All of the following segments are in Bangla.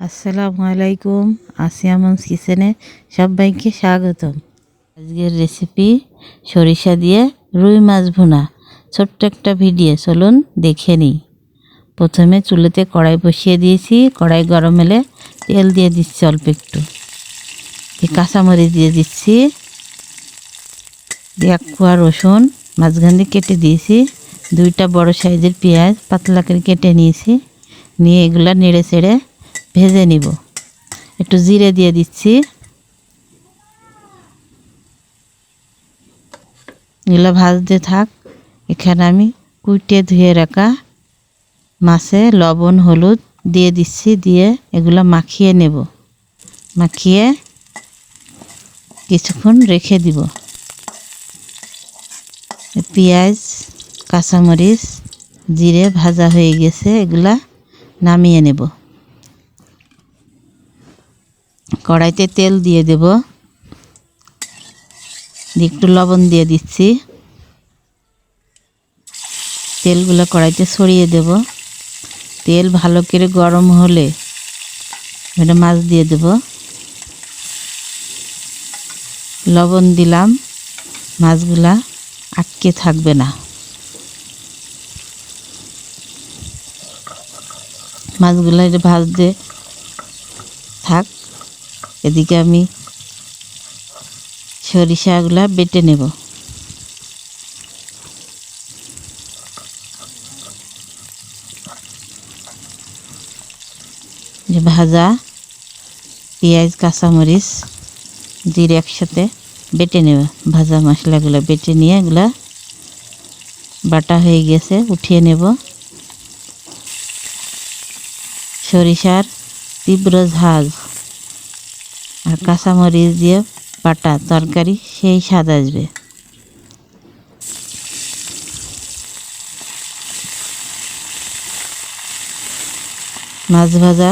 আসসালামু আলাইকুম আসিয়ামন্স কিচেনে সবাইকে স্বাগতম। আজকের রেসিপি সরিষা দিয়ে রুই মাছ ভুনা। ছোট্ট একটা ভিডিও চলুন দেখে নিই। প্রথমে চুলোতে কড়াই বসিয়ে দিয়েছি, কড়াই গরম এলে তেল দিয়ে দিচ্ছি অল্প একটু। কাঁচামরিচ দিয়ে দিচ্ছি এক কোয়া রসুন, মাঝখান দিয়ে কেটে দিয়েছি, দুইটা বড় সাইজের পেঁয়াজ পাতলা করে কেটে নিয়েছি। নিয়ে এগুলো নেড়ে চেড়ে ভেজে নিব। একটু জিরে দিয়ে দিচ্ছি। এগুলো ভাজতে থাক। এখানে আমি কুইটে ধুয়ে রাখা মাছে লবণ, হলুদ দিয়ে দিচ্ছি, দিয়ে এগুলো মাখিয়ে নেব। মাখিয়ে কিছুক্ষণ রেখে দিব। পেঁয়াজ, কাঁচামরিচ, জিরে ভাজা হয়ে গেছে, এগুলা নামিয়ে নেব। কড়াইতে তেল দিয়ে দেব। একটু লবণ দিয়ে দিচ্ছি। তেলগুলো কড়াইতে ছড়িয়ে দেব। তেল ভালো করে গরম হলে এটা মাছ দিয়ে দেব। লবণ দিলাম, মাছগুলা আটকে থাকবে না। মাছগুলো এটা ভাজতে এদিকে আমি সরিষাগুলা বেটে নেব। ভাজা পেঁয়াজ, কাঁচামরিচ জিরে একসাথে বেটে নেব। ভাজা মশলাগুলো বেটে নিয়ে এগুলা বাটা হয়ে গেছে, উঠিয়ে নেব। সরিষার তীব্র ঝাঁজ আর কাঁচামরিচ দিয়ে বাটা তরকারি, সেই স্বাদ আসবে। মাছ ভাজা।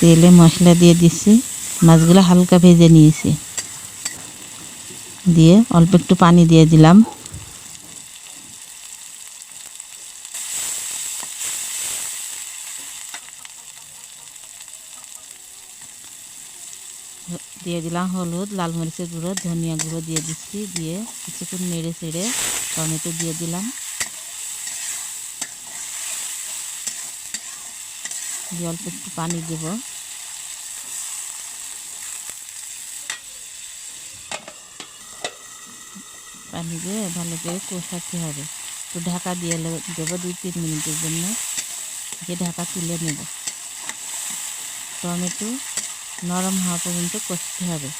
তেলে মশলা দিয়ে দিচ্ছি। মাছগুলো হালকা ভেজে নিয়েছি। দিয়ে অল্প একটু পানি দিয়ে দিলাম। দিয়ে দিলাম হলুদ, লাল মরিচের গুঁড়ো, ধনিয়া গুঁড়ো দিয়ে দিচ্ছি, দিয়ে কিছুক্ষণ নেড়ে চেড়ে টমেটো দিয়ে দিলাম। দিয়ে অল্প একটু পানি দেব। পানি দিয়ে ভালো করে কষাতে হবে। একটু ঢাকা দিয়ে দেবো দুই তিন মিনিটের জন্য। দিয়ে ঢাকা তুলে নেব। টমেটো নরম হওয়া পর্যন্ত কষতে হবে।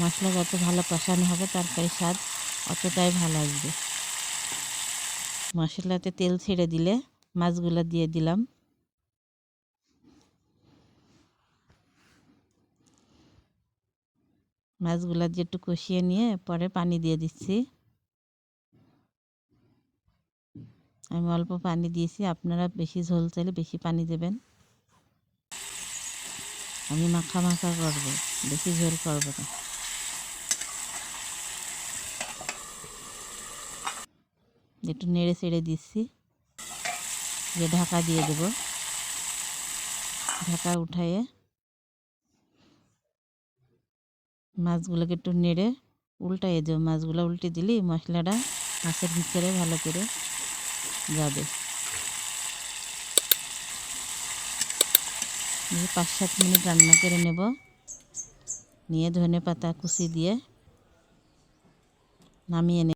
মশলা যত ভালো কষানো হবে, তরকারির স্বাদ অতটাই ভালো আসবে। মশলাতে তেল ছেড়ে দিলে মাছগুলো দিয়ে দিলাম। মাছগুলো দিয়ে একটু কষিয়ে নিয়ে পরে পানি দিয়ে দিচ্ছি। আমি অল্প পানি দিয়েছি, আপনারা বেশি ঝোল চাইলে বেশি পানি দেবেন। আমি মাখা মাখা করব, বেশি ঝোল করব না। একটু নেড়ে চেড়ে দিচ্ছি। যে ঢাকা দিয়ে দেব। ঢাকা উঠাইয়ে মাছগুলোকে একটু নেড়ে উল্টাইয়ে দেবো। মাছগুলো উল্টে দিলেই মশলাটা মাছের ভিতরে ভালো করে যাবে। দিয়ে পাঁচ সাত মিনিট রান্না করে নেব। নিয়ে ধনে পাতা কুচি দিয়ে নামিয়ে নেব